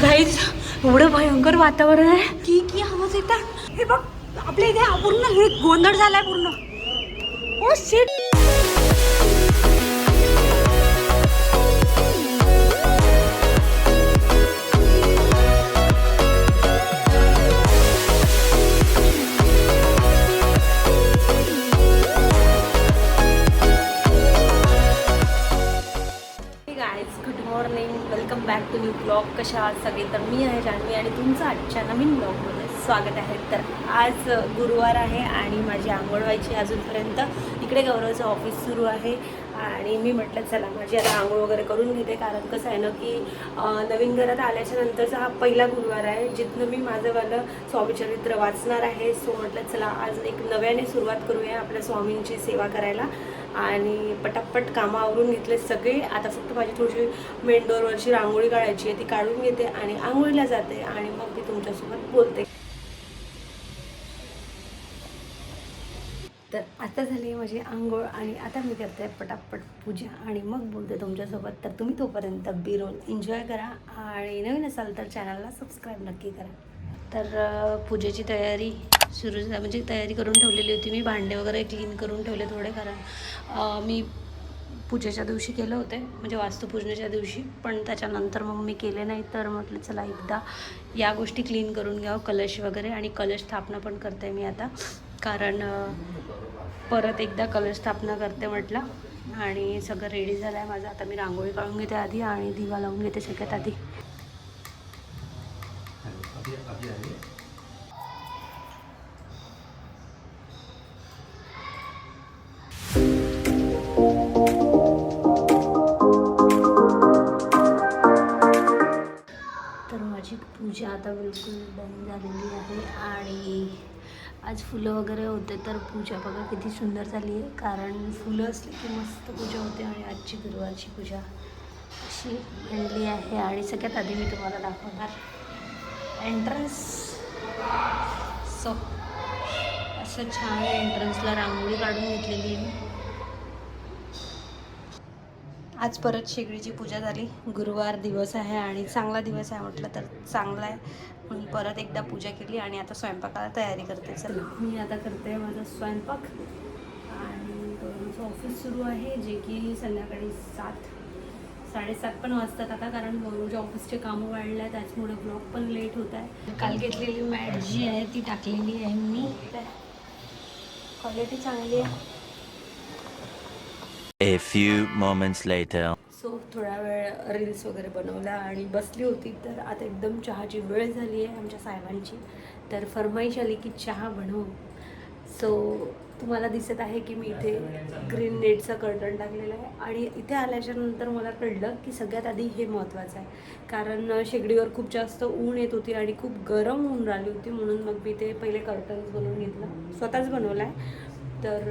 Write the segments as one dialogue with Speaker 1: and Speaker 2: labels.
Speaker 1: Guys एवढं भयंकर वातावरण आहे. की की आवाज येतात हे बघ आपल्या इथे पूर्ण हे गोंधळ झालाय पूर्ण. Oh, O shit back to new vlog कशा आहात सगळे? तर मी आहे जान्हवी आणि तुमचं आजच्या नवीन ब्लॉगमध्ये स्वागत आहे. तर आज गुरुवार आहे आणि माझी आंघोळ व्हायची अजूनपर्यंत. इकडे गौरवचं ऑफिस सुरू आहे. आणि मी म्हटलं चला माझी आता आंघोळ वगैरे करून घेते. कारण कसं आहे ना की नवीन घरात आल्याच्या नंतरचा हा पहिला गुरुवार आहे जिथनं मी माझंवालं स्वामीचरित्र वाचणार आहे. सो म्हटलं चला आज एक नव्याने सुरुवात करूया आपल्या स्वामींची सेवा करायला. आणि पटापट कामं आवरून घेतले सगळे. आता फक्त माझी थोडीशी मेंढोरवरची रांगोळी काढायची आहे ती काढून घेते आणि आंघोळीला जाते आणि मग मी तुमच्यासोबत बोलते. तर आता झाली माझी आंघोळ आणि आता मी करते पटापट पूजा आणि मग बोलते तुमच्यासोबत. तर तुम्ही तोपर्यंत बिरोल एन्जॉय करा आणि नवीन असाल तर चॅनलला सबस्क्राईब नक्की करा. तर पूजेची तयारी सुरू झाली म्हणजे तयारी करून ठेवलेली होती मी भांडे वगैरे क्लीन करून ठेवले थोडे कारण मी पूजेच्या दिवशी केलं होते म्हणजे वास्तुपूजनेच्या दिवशी. पण त्याच्यानंतर मग मी केले नाही तर म्हटलं चला एकदा या गोष्टी क्लीन करून घ्यावं कलश वगैरे आणि कलश स्थापना पण करते मी आता. कारण परत एकदा कलर स्थापना करते म्हटलं आणि सगळं रेडी झालं आहे माझं. आता मी रांगोळी काढून घेते आधी आणि दिवा लावून घेते सगळ्यात आधी. तर माझी पूजा आता बिलकुल बंद झाली. आज फुलं वगैरे होते तर पूजा बघा किती सुंदर झाली आहे. कारण फुलं असली की मस्त पूजा होते आणि आजची गुरुवारची पूजा अशी आणली आहे. आणि सगळ्यात आधी मी तुम्हाला दाखवणार एंट्रन्स सो असं छान एंट्रन्सला रांगोळी काढून घेतलेली आहे मी. आज परत शेगडीची पूजा झाली. गुरुवार दिवस आहे आणि चांगला दिवस आहे म्हटलं तर चांगला आहे. म्हणून परत एकदा पूजा केली आणि आता स्वयंपाकाला तयारी करते. चला. मी आता करते माझा स्वयंपाक. आणि गौरवचं ऑफिस सुरू आहे जे की संध्याकाळी सात साडेसात पण वाजतात आता कारण गौरवच्या ऑफिसचे कामं वाढल्या त्याचमुळे ब्लॉग पण लेट होत आहे. काल घेतलेली मॅट जी आहे ती टाकलेली आहे मी. क्वालिटी चांगली आहे.
Speaker 2: A few moments later.
Speaker 1: So थोडा वेळ रील्स वगैरे बनवला आणि बसली होती तर आता एकदम चहाची वेळ झाली आहे आमच्या साहेबांची. तर फरमाईश आली की चहा बनव. सो तुम्हाला दिसत आहे की मी इथे ग्रीन नेटचं कर्टन टाकलेलं आहे. आणि इथे आल्याच्यानंतर मला कळलं की सगळ्यात आधी हे महत्त्वाचं आहे. कारण शेगडीवर खूप जास्त ऊन येत होती आणि खूप गरम ऊन राहिली होती म्हणून मग मी ते पहिले कर्टन्स बनवून घेतलं. स्वतःच बनवलं आहे तर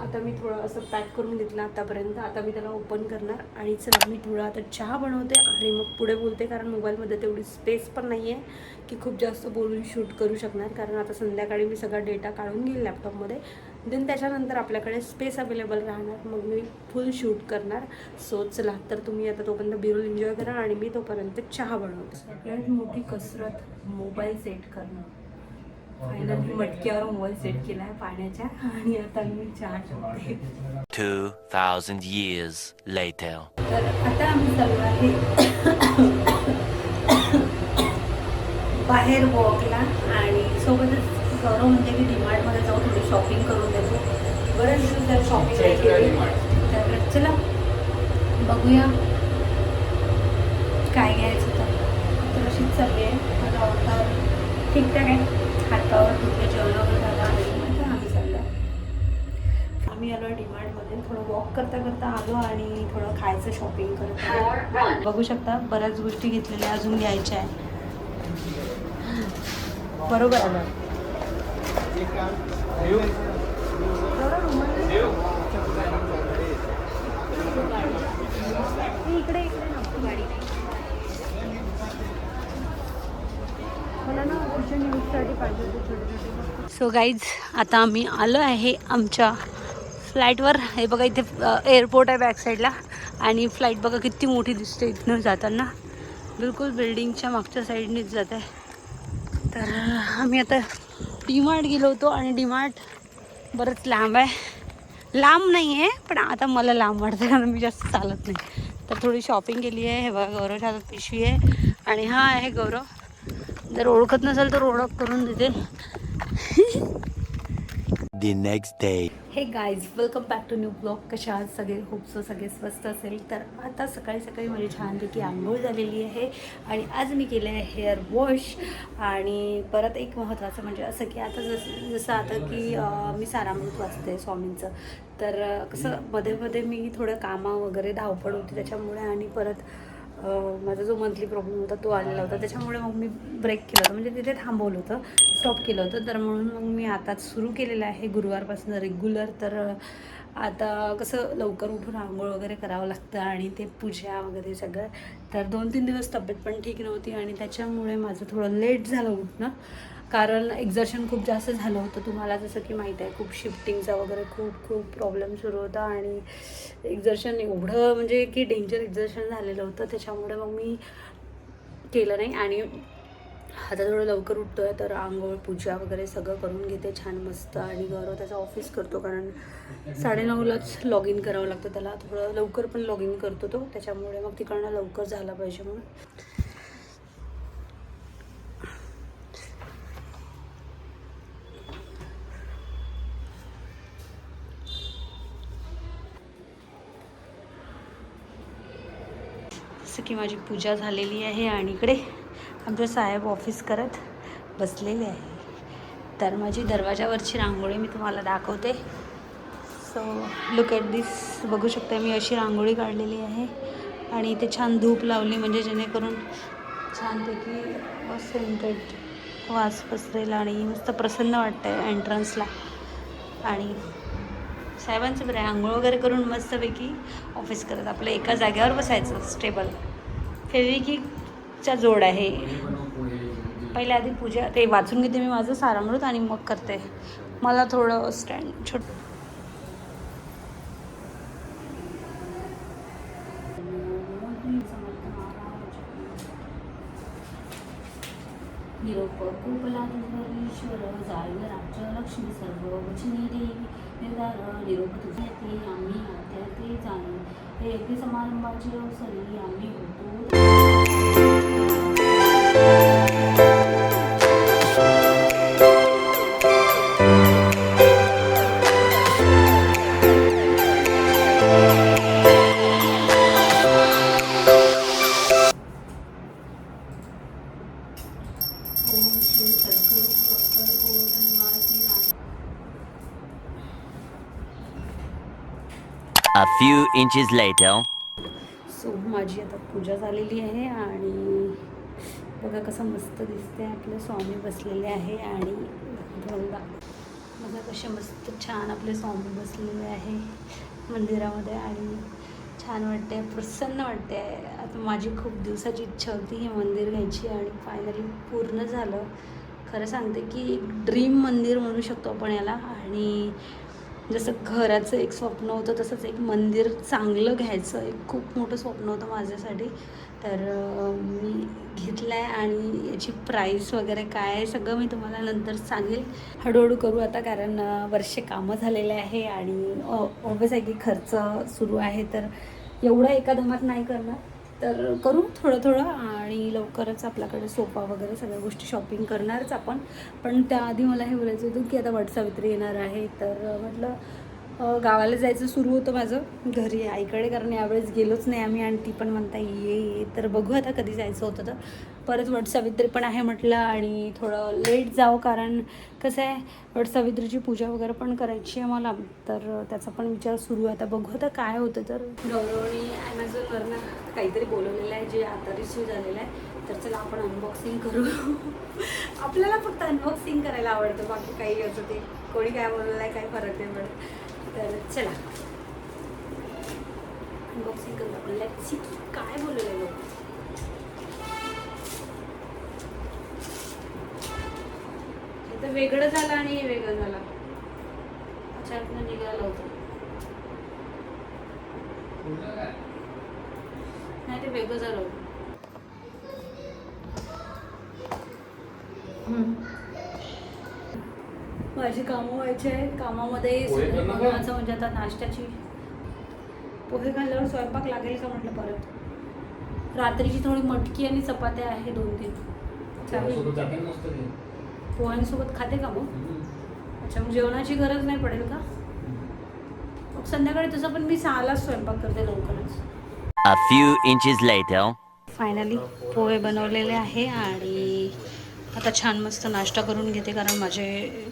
Speaker 1: आता मी थोडं असं पॅक करून घेतलं आतापर्यंत. आता मी त्याला ओपन करणार. आणि चला मी थोडा आता चहा बनवते आणि मग पुढे बोलते कारण मोबाईलमध्ये तेवढी स्पेस पण नाही आहे की खूप जास्त बोलून शूट करू शकणार. कारण आता संध्याकाळी मी सगळा डेटा काढून घेईल लॅपटॉपमध्ये देन त्याच्यानंतर आपल्याकडे स्पेस अवेलेबल राहणार. मग मी फुल शूट करणार. सो चला तर तुम्ही आता तोपर्यंत बिरोल एन्जॉय करा आणि मी तोपर्यंत चहा बनवते. सगळ्यात मोठी कसरत मोबाईल सेट करणं. फायनली मटक्यावर मोबाईल सेट केला आहे पाण्याच्या. आणि आता मी चहा ठेवते
Speaker 2: 2,000 years later.
Speaker 1: तर आता आम्ही चालू आहे. बाहेर वॉकला आणि सोबतच गौरव म्हणजे की डिमार्टमध्ये जाऊ थोडी शॉपिंग करून देतो बरेच दिवस जर शॉपिंग नाही केली तर चला बघूया काय घ्यायचं तर. तर अशीच चालली आहे. माझा अवतार ठीकठाक आहे. हातावर कुठे जेवण वगैरे झालं आणि आम्ही चाललो. आहे आम्ही आलो डीमार्टमध्ये थोडं वॉक करता करता आलो आणि थोडं खायचं शॉपिंग करत आलो. बघू शकता बऱ्याच गोष्टी घेतलेल्या अजून घ्यायच्या आहे बरोबर? आहे इकडे इकडे नको गाडी मला ना ऑप्शन यूजसाठी पाहिजे होते छोटे छोटे सो गाईज आता आम्ही आलो आहे आमच्या फ्लाईटवर हे बघा इथे एअरपोर्ट आहे बॅक साईडला आणि फ्लाईट बघा किती मोठी दिसते इथनं जाताना. बिलकुल बिल्डिंगच्या मागच्या साईडनेच जात. आहे तर आम्ही आता डीमार्ट गेलो होतो आणि डीमार्ट बरंच लांब आहे. लांब नाही आहे पण आता मला लांब वाटतं कारण मी जास्त चालत नाही. तर थोडी शॉपिंग केली आहे. हे बघा गौरवच्या हातात पिशवी आहे. आणि हा आहे गौरव. जर ओळखत नसेल तर ओळख करून देते.
Speaker 2: The next day.
Speaker 1: Hey guys welcome back to new vlog कशा आहात सगळे? होप सो सगळे स्वस्त असेल. तर आता सकाळी सकाळी माझी छानपैकी आंघोळ झालेली आहे आणि आज मी केलं आहे हेअर वॉश आणि परत एक महत्त्वाचं म्हणजे असं की आता जसं जसं आता की मी सारामृत वाचते स्वामींचं. तर कसं मध्ये मध्ये मी थोडं कामं वगैरे धावपळ होती त्याच्यामुळे आणि परत माझा जो मंथली प्रॉब्लेम होता तो आलेला होता. त्याच्यामुळे मग मी ब्रेक केलं होतं. म्हणजे तिथे थांबवलं होतं. स्टॉप केलं होतं. तर म्हणून मग मी आता सुरू केलेलं आहे. गुरुवारपासून रेग्युलर तर आता कसं लवकर उठून आंघोळ वगैरे करावं लागतं आणि ते पूजा वगैरे सगळं. तर दोन तीन दिवस तब्येत पण ठीक नव्हती आणि त्याच्यामुळे माझं थोडं लेट झालं उठणं. कारण एक्झर्शन खूप जास्त झालं होतं. तुम्हाला जसं की माहीत आहे खूप शिफ्टिंगचा वगैरे खूप खूप प्रॉब्लेम सुरू होता आणि एक्झर्शन एवढं म्हणजे की डेंजर एक्झर्शन झालेलं होतं. त्याच्यामुळे मग मी केलं नाही आणि आता थोडं लवकर उठतो आहे तर आंघोळ पूजा वगैरे सगळं करून घेते छान मस्त आणि गौरव त्याचा ऑफिस करतो कारण साडेनऊलाच लॉग इन करावं लागतं त्याला. थोडं लवकर पण लॉग इन करतो तो त्याच्यामुळे मग तिकडनं लवकर झाला पाहिजे म्हणून. जसं की माझी पूजा झालेली आहे आणि इकडे आमचे साहेब ऑफिस करत बसलेले आहे. तर माझी दरवाजावरची रांगोळी मी तुम्हाला दाखवते. सो लुक ॲट दिस बघू शकता मी अशी रांगोळी काढलेली आहे. आणि इथे छान धूप लावली म्हणजे जेणेकरून छानपैकी सेंटेड वास पसरेल आणि मस्त प्रसन्न वाटतं आहे एंट्रन्सला आणि साहेबांचं बरं आहे आंघोळ वगैरे करून मस्तपैकी ऑफिस करत. आपलं एका जागेवर बसायचं स्टेबल फेविकिकचा जोड आहे. पहिल्या आधी पूजा ते वाचून घेते मी माझं सारामृत आणि मग करते. मला थोडं स्टँड छोट निरोप ईश्वर जाळवे राज्य लक्ष्मी सर्व वचनी देवी निरोप तुझे आम्ही आत्या ते हे अगदी समारंभाची अवसरी आम्ही होतो.
Speaker 2: A few inches later.
Speaker 1: So माझी आता पूजा झालेली आहे आणि बघा कसं मस्त दिसते आपले स्वामी बसलेले आहे आणि बघा कसे मस्त छान आपले स्वामी बसलेले आहे मंदिरामध्ये आणि छान वाटते प्रसन्न वाटते आता माझी खूप दिवसाची इच्छा होती हे मंदिर घ्यायची आणि फायनली पूर्ण झालं. खरं सांगते की एक ड्रीम मंदिर म्हणू शकतो आपण याला. आणि जसं घराचं एक स्वप्न होतं तसंच एक मंदिर चांगलं घ्यायचं एक खूप मोठं स्वप्न होतं माझ्यासाठी. तर मी घेतलं आहे आणि याची प्राईस वगैरे काय आहे सगळं मी तुम्हाला नंतर सांगेल. हळूहळू करू आता कारण वर्षे कामं झालेले आहे आणि ऑब्वियस आहे की खर्च सुरू आहे तर एवढं एका दमात नाही करणार. तर करू थोडं थोडं आणि लवकरच आपल्याकडे सोफा वगैरे सगळ्या गोष्टी शॉपिंग करणारच आपण. पण त्याआधी मला हे बोलायचं होतं की आता वटसावित्री येणार आहे तर म्हटलं गावाला जायचं सुरू होतं माझं. घरी आईकडे कारण यावेळेस गेलोच नाही आम्ही. आणि ती पण म्हणता ये ये. तर बघू आता कधी जायचं होतं तर. परत वटसावित्री पण आहे म्हटलं आणि थोडं लेट जावं कारण कसं आहे वटसावित्रीची पूजा वगैरे पण करायची आहे मला. तर त्याचा पण विचार सुरू आहे. आता बघू आता काय होतं तर. गौरवणी ॲमेझॉनवरनं काहीतरी बोलवलेलं आहे जे आता रिसीव झालेलं आहे. तर चला आपण अनबॉक्सिंग करू. आपल्याला फक्त अनबॉक्सिंग करायला आवडतं बाकी काही असं ते कोणी काय बोललेलं आहे काय फरक नाही पडत. तर चला. अनबॉक्सिंग करू आपण. लेट्स सी काय बोललेलं आहे लोक तर वेगळं झालं आणि हे वेगळं झालं. अचानक निघालं होतं. नाही ते वेगळं झालं होतं. माझी कामं व्हायची आहेत. कामामध्ये
Speaker 3: पोहे
Speaker 1: सगळं
Speaker 3: करणं का?
Speaker 1: बनवायचं म्हणजे आता नाश्त्याची. पोहे खाल्ल्यावर स्वयंपाक लागेल का म्हटलं परत? रात्रीची थोडी मटकी आणि चपात्या आहे दोन तीन. पोह्यांसोबत खाते का मग. अच्छा मग जेवणाची गरज नाही पडेल का? मग संध्याकाळी तसं पण मी सहालाच स्वयंपाक करते लवकरच.
Speaker 2: A few inches later.
Speaker 1: Finally pohe बनवलेले आहे आणि आता छान मस्त नाश्ता करून घेते कारण माझे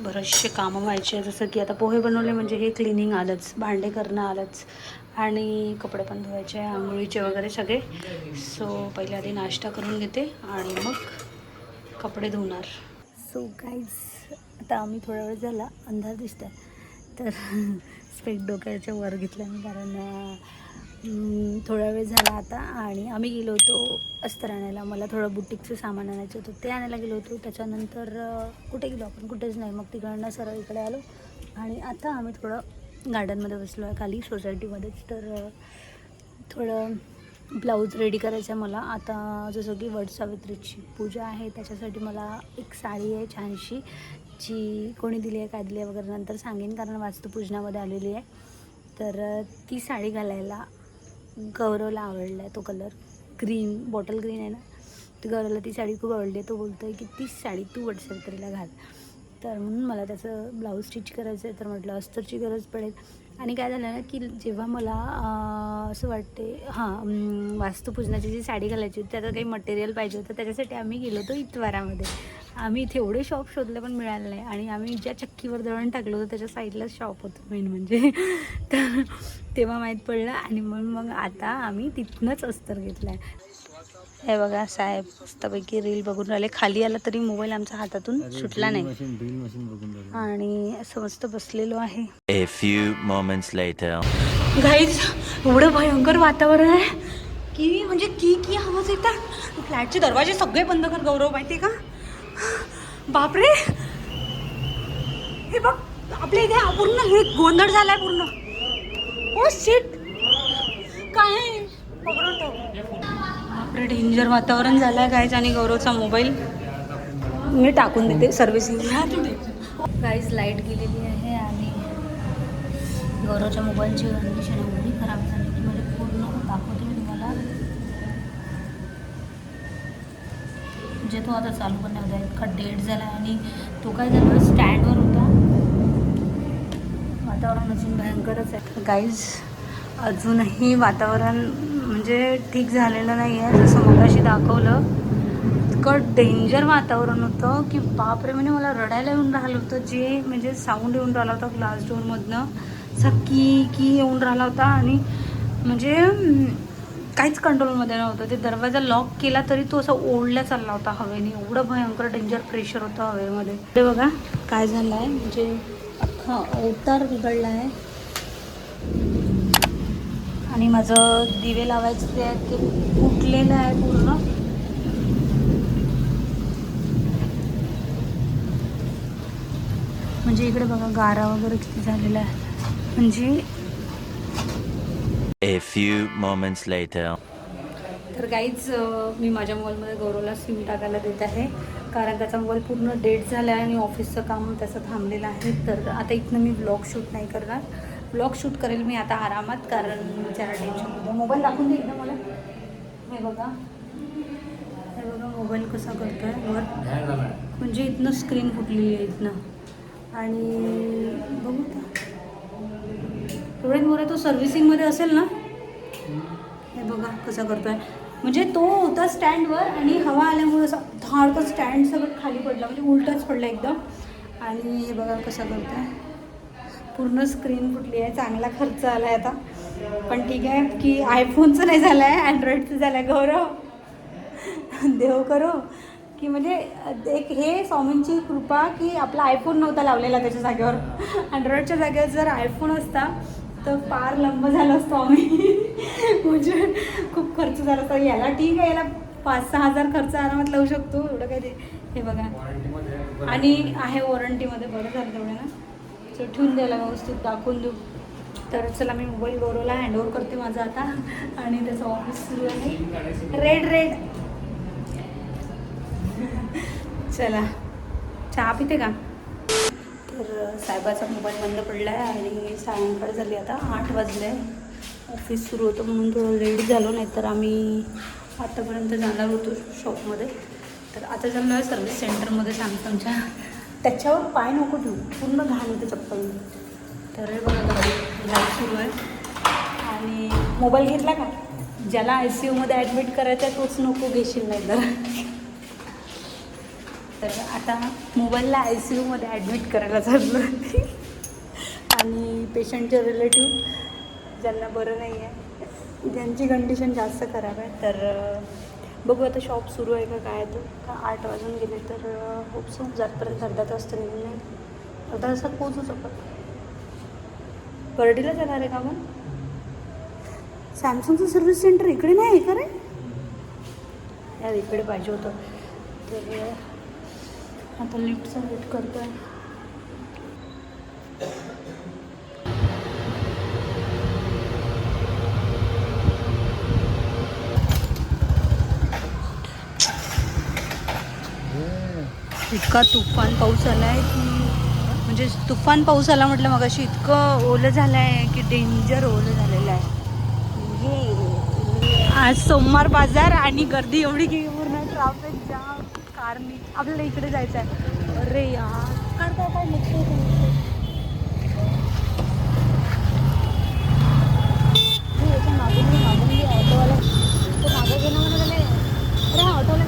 Speaker 1: बरेचसे कामं व्हायचे. जसं की आता पोहे बनवले म्हणजे हे क्लिनिंग आलंच भांडे करणं आलंच आणि कपडे पण धुवायचे आंघोळीचे वगैरे सगळे. सो पहिले आधी नाश्ता करून घेते आणि मग कपडे धुणार. सो गाईज आता आम्ही थोडा वेळ झाला अंधार दिसत आहे तर स्पेक डोक्याच्या वर घेतल्याने कारण थोडा वेळ झाला आता आणि आम्ही गेलो होतो अस्तर आणायला. मला थोडं बुटीकचं सामान आणायचं होतं ते आणायला गेलो होतो. त्याच्यानंतर कुठे गेलो आपण? कुठेच नाही. मग तिकडनं सरळ इकडे आलो आणि आता आम्ही थोडं गार्डनमध्ये बसलो आहे खाली सोसायटीमध्येच. तर थोडं ब्लाऊज रेडी करायचं आहे मला. आता जसं की वटसावित्रीची पूजा आहे त्याच्यासाठी मला एक साडी आहे छानशी जी कोणी दिली आहे काय दिली आहे वगैरे नंतर सांगेन कारण वास्तुपूजनामध्ये आलेली आहे. तर ती साडी घालायला गौरवला आवडला आहे तो कलर ग्रीन बॉटल ग्रीन आहे ना? ती गौरवला ती साडी खूप आवडली आहे. तो बोलतो आहे की तीच साडी तू वटसावित्रीला घाल. तर म्हणून मला त्याचं ब्लाऊज स्टिच करायचं आहे तर म्हटलं अस्तरची गरज पडेल. आणि काय झालं ना की जेव्हा मला असं वाटते हां वास्तुपूजनाची जी साडी घालायची होती त्याचं काही मटेरियल पाहिजे होतं त्याच्यासाठी आम्ही गेलो होतो इतवारामध्ये. आम्ही इथे एवढे शॉप शोधले पण मिळाले नाही. आणि आम्ही ज्या चक्कीवर दळण टाकलं होतं त्याच्या साईडलाच शॉप होतं मेन म्हणजे. तर तेव्हा माहीत पडलं आणि म्हणून मग आता आम्ही तिथनंच अस्तर घेतलं आहे हे बघा साहेब मस्तपैकी रील बघून राहिले. खाली आला तरी मोबाईल आमच्या हातातून सुटला नाही. आणि असं मस्त बसलेलो आहे.
Speaker 2: A few moments later.
Speaker 1: Guys एवढं भयंकर वातावरण आहे. की म्हणजे की की आवाज येतात? फ्लॅटचे दरवाजे सगळे बंद कर गौरव माहिती का? बापरे! हे बघ आपल्या इथे पूर्ण हे गोंधळ झालाय पूर्ण. ओ शिट काय आहे? पकडून बापरे डेंजर वातावरण झालंय गाईज आणि गौरवचा मोबाईल मी टाकून देते सर्व्हिसिंगला गाईज लाइट गेलेली आहे आणि गौरवच्या मोबाईलची कंडिशन एवढी खराब झाली की म्हणजे पूर्ण दाखवते मी तुम्हाला. म्हणजे तो आता चालू पण नाही होता इतका डेट झाला आणि तो काय झाला स्टँडवर होता. वातावरण अजून भयंकरच आहे. गाईज अजूनही वातावरण म्हणजे ठीक झालेलं नाही आहे जसं मगाशी दाखवलं इतकं डेंजर वातावरण होतं की बापरे म्हणजे मला रडायला येऊन राहिलं होतं. जे म्हणजे साऊंड येऊन राहिला होता ग्लास डोअरमधनं असा की की येऊन राहिला होता आणि म्हणजे काहीच कंट्रोलमध्ये नव्हतं. ते दरवाजा लॉक केला तरी तो असा ओढला चालला होता हवेने. एवढं भयंकर डेंजर प्रेशर होतं हवेमध्ये. ते बघा काय झालं आहे म्हणजे अख्खा अवतार बिघडला आहे आणि माझं दिवे लावायचं ते आहे ते फुटलेलं आहे पूर्ण. म्हणजे इकडे बघा गारा वगैरे किती झालेला आहे. म्हणजे
Speaker 2: A few moments later.
Speaker 1: तर काहीच मी माझ्या मोबाईलमध्ये गौरवला सिम टाकायला देत आहे. कारण त्याचा मोबाईल पूर्ण डेट झाला आहे आणि ऑफिसचं काम त्याचं थांबलेलं आहे. तर आता इथनं मी ब्लॉग शूट नाही करणार. ब्लॉग शूट करेल मी आता आरामात कारण जरा टेन्शन होतं. मोबाईल दाखवून दे एकदा मला. हे बघा. हे बघा मोबाईल कसा करतो आहे वर? म्हणजे इथनं स्क्रीन फुटलेली आहे इथनं. आणि बघू का एवढ्यात मोरे तो सर्व्हिसिंगमध्ये असेल ना? हे बघा कसा करतोय. म्हणजे तो होता स्टँडवर आणि हवा आल्यामुळे असं धाडकं स्टँड सगळं खाली पडला. म्हणजे उलटाच पडला एकदम. आणि हे बघा कसा करतोय. पूर्ण स्क्रीन फुटली आहे. चांगला खर्च आला आहे आता. पण ठीक आहे की आयफोनचं नाही झालं आहे अँड्रॉईडचं झालं आहे गौरव देव करो. की म्हणजे एक हे स्वामींची कृपा की आपला आयफोन नव्हता लावलेला त्याच्या जागेवर. अँड्रॉइडच्या जागेवर जर आयफोन असता तर फार लंब झालं असतो आम्ही. म्हणजे खूप खर्च झाला असता. याला ठीक आहे याला पाच सहा हजार खर्च आरामात लावू शकतो. एवढं काय ते हे बघा. आणि आहे वॉरंटीमध्ये बरं झालं तेवढं ना. तर ठेवून द्यायला व्यवस्थित दाखवून देऊ. तर चला मी मोबाईल गौरवला हँडओव्हर करते माझा आता. आणि त्याचं ऑफिस सुरू आहे. रेड रेड चला चहा पिते का? तर साहेबाचा मोबाईल बंद पडला आहे आणि सायंकाळ झाली आता आठ वाजले. आहे ऑफिस सुरू होतं म्हणून थोडं लेट झालो नाही तर आम्ही आतापर्यंत जाणार होतो शॉपमध्ये तर आता चाललो आहे सर्व्हिस सेंटरमध्ये सॅमसंगच्या. त्याच्यावर पाय नको ठेवू पूर्ण घाण येते चप्पल. तर हे बघा गाडी लाइट सुरू आहे. आणि मोबाईल घेतला का? ज्याला आय सी यूमध्ये ॲडमिट करायचं आहे तोच नको घेशील नाही तर. तर आता मोबाईलला आय सी यूमध्ये ॲडमिट करायला चाललो आणि पेशंटचे रिलेटिव्ह ज्यांना बरं नाही आहे ज्यांची कंडिशन जास्त खराब आहे तर बघू आता शॉप सुरू आहे का काय तर. का आठ वाजून गेले तर होप सो जातपर्यंत अर्धा तास तर निघून जाईल अर्धा तासात पोहोचूच आपण बर्डीला जाणार आहे का आपण? सॅमसंगचं सर्व्हिस सेंटर इकडे नाही आहे का रे? यार इकडे पाहिजे होतं. तर आता लिफ्टचा वेट करतो आहे इतका तुफान पाऊस आला आहे की म्हणजे तुफान पाऊस आला म्हटलं मग अशी इतकं ओलं झालं आहे की डेंजर ओलं झालेलं आहे. म्हणजे आज सोमवार बाजार आणि गर्दी एवढी की पूर्ण ट्राफिक जाम कारनी आपल्याला इकडे जायचं आहे अरे यार. काय काय काय निघतो हे मागून ऑटोवाला तो मागं गेला म्हणा अरे हा ऑटोवाला